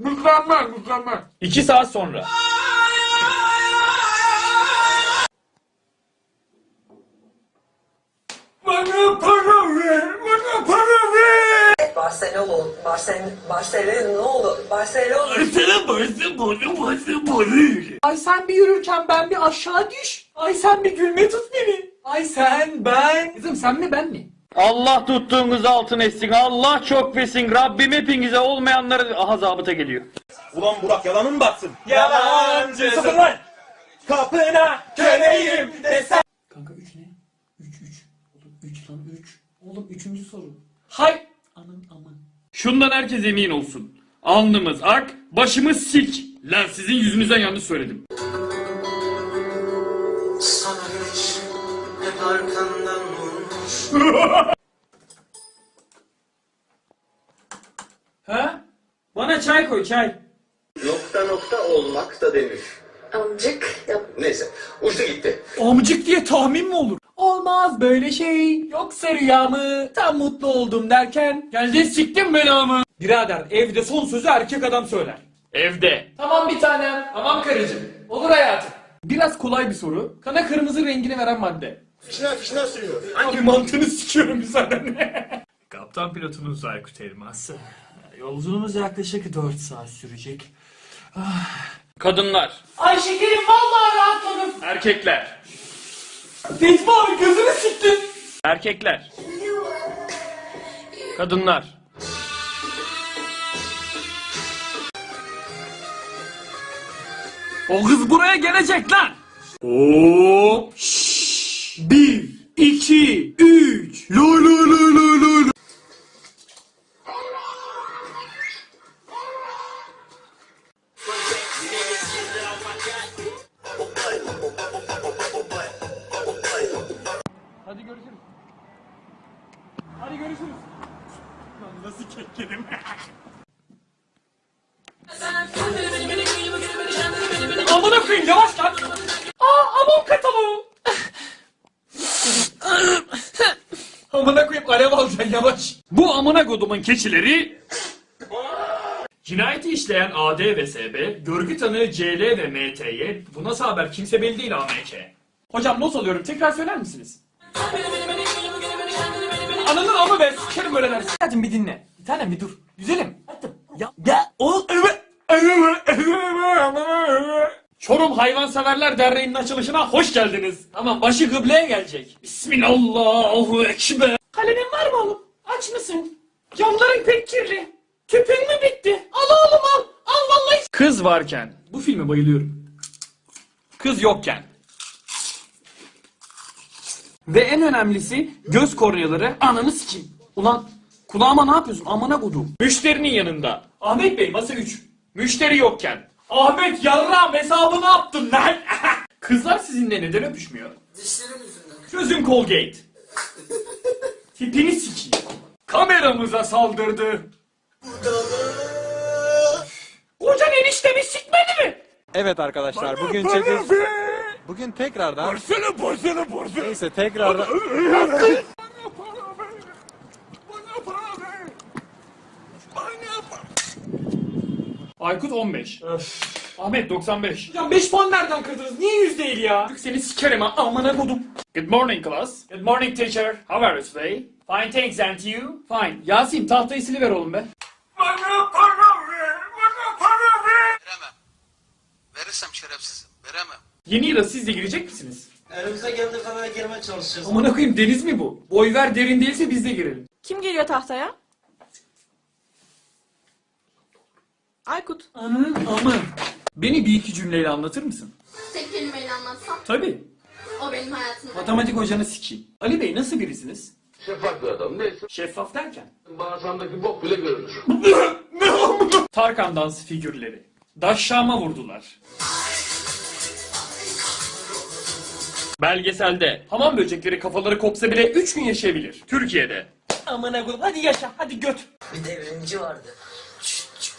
Mükemmel mükemmel. İki saat sonra. Bana para ver. Bana para ver. Barcelona, Barcelona, Barcelona oldu? Barcelona. Bana bana bana. Ay sen bir yürürken ben bir aşağı düş. Ay sen bir gülme tut beni. Ay sen ben. Kızım sen mi ben mi? Allah tuttuğunuz altın etsin. Allah çok versin. Rabbim hepinize olmayanları aha zabıta geliyor. Ulan Burak yalanın mı batsın? Yalancı Sıfır lan! Kapına köleyim desen. Kanka 3 ne? 3 3. Oğlum 3 lan 3. Oğlum 3. soru. Hay! Anın aman. Şundan herkes emin olsun. Alnımız ak, başımız sik. Lan sizin yüzünüzden yanlış söyledim. Sana hiç hep vurmuş Ha? Bana çay koy çay. Nokta nokta olmak da denir. Amcık yap. Neyse uçtu gitti. Amcık diye tahmin mi olur? Olmaz böyle şey. Yoksa rüya mı? Tam mutlu oldum derken geldin siktin belamı. Birader evde son sözü erkek adam söyler. Evde. Tamam bir tanem. Tamam karıcığım. Olur hayatım. Biraz kolay bir soru. Kana kırmızı rengini veren madde. Fişner fişner sürüyor. Hangi mantığını sikiyorum müsaadenle. Kaptan pilotunuz Aykut Elmas. Yolculuğumuz yaklaşık 4 saat sürecek. Kadınlar. Ay şekerim vallahi rahatladım. Erkekler. Abi gözünü siktin. Erkekler. Kadınlar. O kız buraya gelecek lan. Hop. Bir, iki, üç. Lo lo lo lo lo. lo. Hadi görüşürüz. Hadi görüşürüz. Lan nasıl kekledim? Amına koyayım yavaş lan. Aa amon kataloğu. Amına koyayım alev alacaksın yavaş. Bu amına kodumun keçileri Cinayeti işleyen AD ve SB, görgü tanığı CL ve MT'ye, bu nasıl haber kimse belli değil AMK. Hocam not alıyorum tekrar söyler misiniz? Ananın amı be sikerim böyle dersin. Hadi bir dinle. Bir tanem bir dur. Güzelim. Ya, ya oğlum. Çorum Hayvanseverler Derneği'nin açılışına hoş geldiniz. Tamam başı kıbleye gelecek. Bismillahirrahmanirrahim. Ekber. Kalemin var mı oğlum? Aç mısın? Camların pek kirli. Tüpün mü bitti? Al oğlum al. Al vallahi. Kız varken. Bu filme bayılıyorum. Kız yokken. Ve en önemlisi göz korneaları ananı sikeyim. Ulan kulağıma ne yapıyorsun amına kodum. Müşterinin yanında. Ahmet Bey masa 3. Müşteri yokken. Ahmet yarram hesabı ne yaptın lan? Kızlar sizinle neden öpüşmüyor? Dişlerim yüzünden Çözüm Colgate. Tipini sikeyim. Kameramıza saldırdı. Kocan eniştemi sikmedi mi? Evet arkadaşlar bugün çekiş... Bugün tekrardan... Porselen porselen porselen. Neyse tekrardan... Bana para ver. Bana para ver. Bana para Aykut 15. Ahmet 95. Ya 5 puan nereden kırdınız? Niye 100 değil ya? Seni sikerim ha amına kodum. Good morning class. Good morning teacher. How are you today? Fine thanks and you? Fine. Yasin tahtayı siliver oğlum be. Bana para ver. Bana para ver. veremem. Verirsem şerefsizim. Veremem. Yeni yıla siz de girecek misiniz? Elimize geldiği kadar girmeye çalışacağız. Amına koyayım deniz mi bu? Boy ver derin değilse biz de girelim. Kim geliyor tahtaya? Aykut. Anın amı. Beni bir iki cümleyle anlatır mısın? Tek kelimeyle anlatsam Tabii. o benim hayatımda. Matematik hocanı sikeyim. Ali Bey nasıl birisiniz? Şeffaf bir adam neyse. Şeffaf derken? Bağırsağındaki bok bile görünür. Tarkan dans figürleri. Daşşama vurdular. Belgeselde hamam böcekleri kafaları kopsa bile 3 gün yaşayabilir. Türkiye'de. Amına koyayım hadi yaşa hadi göt. Bir devrimci vardı.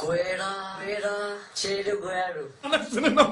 고해라 고해라 제르 고야루. 하나 쓰는 놈.